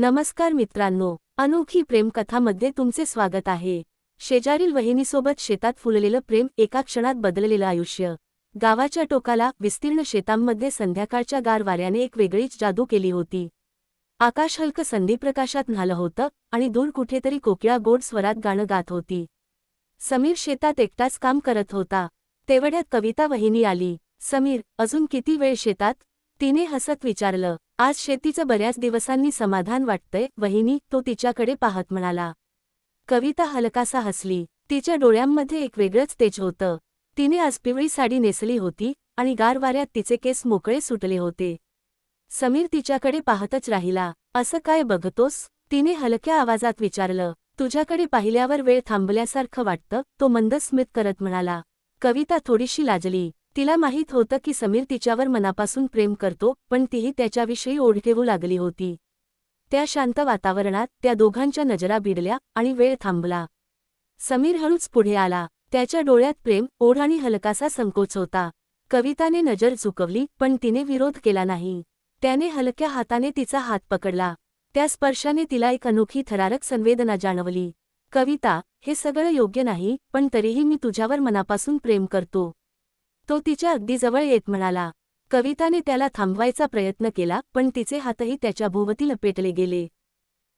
नमस्कार मित्रांनो अनोखी प्रेमकथामध्ये तुमचे स्वागत आहे. शेजारील वहिनीसोबत शेतात फुललेलं प्रेम एका क्षणात बदललेलं आयुष्य. गावाच्या टोकाला विस्तीर्ण शेतांमध्ये संध्याकाळच्या गार वाऱ्याने एक वेगळीच जादू केली होती. आकाश हलकं संधीप्रकाशात न्हालं होतं आणि दूर कुठेतरी कोकिळा गोड स्वरात गाणं गात होती. समीर शेतात एकटाच काम करत होता. तेवढ्यात कविता वहिनी आली. समीर अजून किती वेळ शेतात? तिने हसत विचारलं. आज शेतीचं बऱ्याच दिवसांनी समाधान वाटतंय वहिनी तो तिच्याकडे पाहत म्हणाला. कविता हलकासा हसली. तिच्या डोळ्यांमध्ये एक वेगळंच तेज होतं. तिने आज पिवळी साडी नेसली होती आणि गार वाऱ्यात तिचे केस मोकळे सुटले होते. समीर तिच्याकडे पाहतच राहिला. असं काय बघतोस? तिने हलक्या आवाजात विचारलं. तुझ्याकडे पाहिल्यावर वेळ थांबल्यासारखं वाटतं तो मंद स्मित करत म्हणाला. कविता थोडीशी लाजली. तिला माहीत होतं की समीर तिच्यावर मनापासून प्रेम करतो पण तीही त्याच्याविषयी ओढ ठेवू लागली होती. त्या शांत वातावरणात त्या दोघांच्या नजरा भिडल्या आणि वेळ थांबला. समीर हळूच पुढे आला. त्याच्या डोळ्यात प्रेम ओढ आणि हलकासा संकोच होता. कविताने नजर चुकवली पण तिने विरोध केला नाही. त्याने हलक्या हाताने तिचा हात पकडला. त्या स्पर्शाने तिला एक अनोखी थरारक संवेदना जाणवली. कविता हे सगळं योग्य नाही पण तरीही मी तुझ्यावर मनापासून प्रेम करतो. तो तिच्या अगदी जवळ येत म्हणाला. कविताने त्याला थांबवायचा प्रयत्न केला पण तिचे हातही त्याच्या भोवती लपेटले गेले.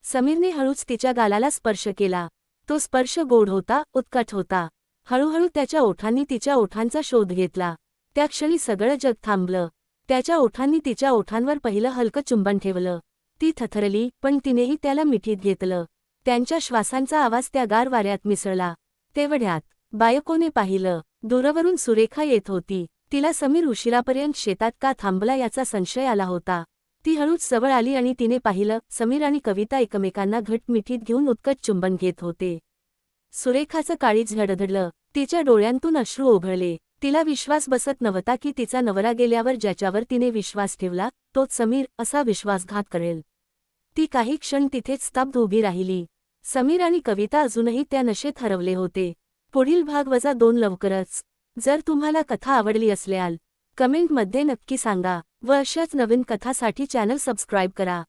समीरने हळूच तिच्या गालाला स्पर्श केला. तो स्पर्श गोड होता उत्कट होता. हळूहळू त्याच्या ओठांनी तिच्या ओठांचा शोध घेतला. त्या क्षणी सगळं जग थांबलं. त्याच्या ओठांनी तिच्या ओठांवर पहिलं हलकं चुंबन ठेवलं. ती थथरली पण तिनेही त्याला मिठीत घेतलं. त्यांच्या श्वासांचा आवाज त्या गार वाऱ्यात मिसळला. तेवढ्यात बायकोने पाहिलं. दूरवरून सुरेखा येत होती. तिला समीर उशिरापर्यंत शेतात का थांबला याचा संशय आला होता. ती हळूच जवळ आली आणि तिने पाहिलं समीर आणि कविता एकमेकांना घट मिठीत घेऊन उत्कट चुंबन घेत होते. सुरेखाचं काळीज झडधडलं तिच्या डोळ्यांतून अश्रू ओघळले. तिला विश्वास बसत नव्हता की तिचा नवरा गेल्यावर ज्याच्यावर तिने विश्वास ठेवला तोच समीर असा विश्वासघात करेल. ती काही क्षण तिथेच स्तब्ध उभी राहिली. समीर आणि कविता अजूनही त्या नशेत हरवले होते. पुढील भाग वजा दोन लवकरच. जर तुम्हाला कथा आवडली असल्याल कमेंटमध्ये नक्की सांगा व अशाच नवीन कथासाठी चॅनल सबस्क्राईब करा.